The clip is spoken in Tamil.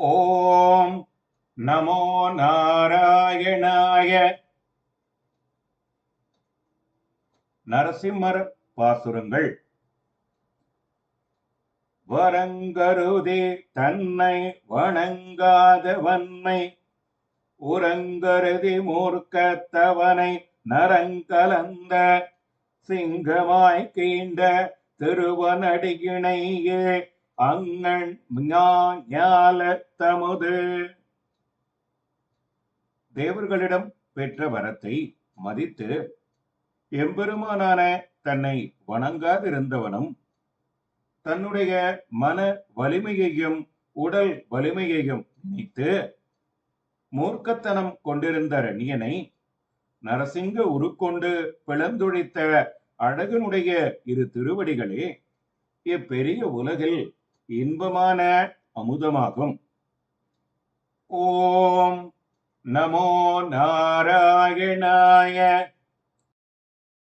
ஓம் நமோ நாராயணாய நரசிம்மர் பாசுரங்கள். வரங்கருதி தன்னை வணங்காத வன்மை உரங்கருதி மூர்க்கத்தவனை நரங்கலந்த சிங்கமாய் கீண்ட திருவனடியினையே அங்கண் ஞால தமுது. தேவர்களிடம் பெற்ற வரத்தை மதித்து எம்பெருமானான தன்னை வணங்காதிருந்தவனும் தன்னுடைய மன வலிமையையும் உடல் வலிமையையும் நினைத்து மூர்க்கத்தனம் கொண்டிருந்த ரணியனை நரசிங்க உருக்கொண்டு பிளந்துழித்த அழகனுடைய இரு திருவடிகளே இப்பெரிய உலகில் இன்பமான அமுதமாகும். ஓம் நமோ நாராயணாய